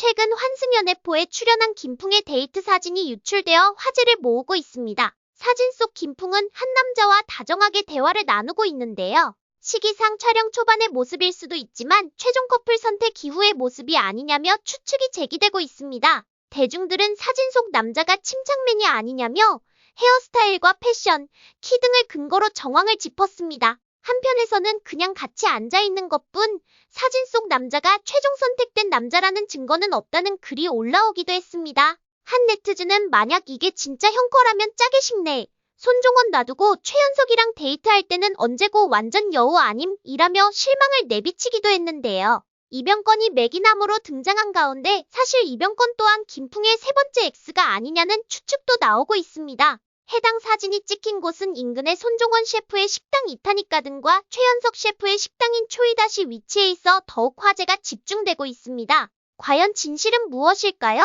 최근 환승연애 포에 출연한 김풍의 데이트 사진이 유출되어 화제를 모으고 있습니다. 사진 속 김풍은 한 남자와 다정하게 대화를 나누고 있는데요. 시기상 촬영 초반의 모습일 수도 있지만 최종 커플 선택 이후의 모습이 아니냐며 추측이 제기되고 있습니다. 대중들은 사진 속 남자가 침착맨이 아니냐며 헤어스타일과 패션, 키 등을 근거로 정황을 짚었습니다. 한편에서는 그냥 같이 앉아있는 것뿐 사진 속 남자가 최종 선택된 남자라는 증거는 없다는 글이 올라오기도 했습니다. 한 네티즌은 만약 이게 진짜 형 거라면 짜게 싶네. 손종원 놔두고 최연석이랑 데이트할 때는 언제고 완전 여우 아님? 이라며 실망을 내비치기도 했는데요. 이병건이 매기남으로 등장한 가운데 사실 이병건 또한 김풍의 세 번째 X가 아니냐는 추측도 나오고 있습니다. 해당 사진이 찍힌 곳은 인근의 손종원 셰프의 식당 이타니가든과 최연석 셰프의 식당인 초이다시 위치해 있어 더욱 화제가 집중되고 있습니다. 과연 진실은 무엇일까요?